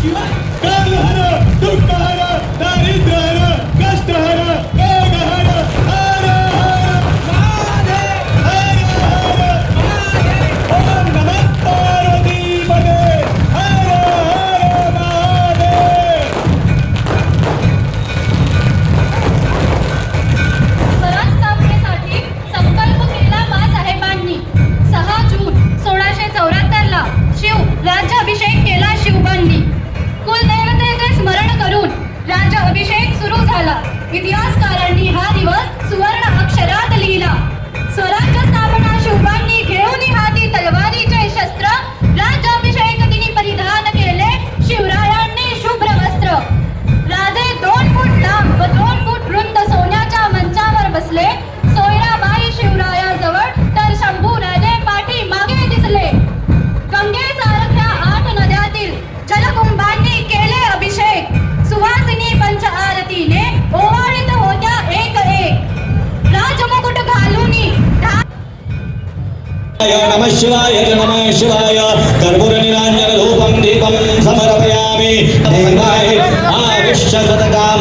เชื้อเกิ सुरू झाला. इतिहासकारांनी हा दिवस सुवर्ण నమ శివాయ నమ శివాయ. కర్పూర నిరాంజన రూపం దీపం సమర్పయామి. దేవాయ ఆవిష్య సతకామ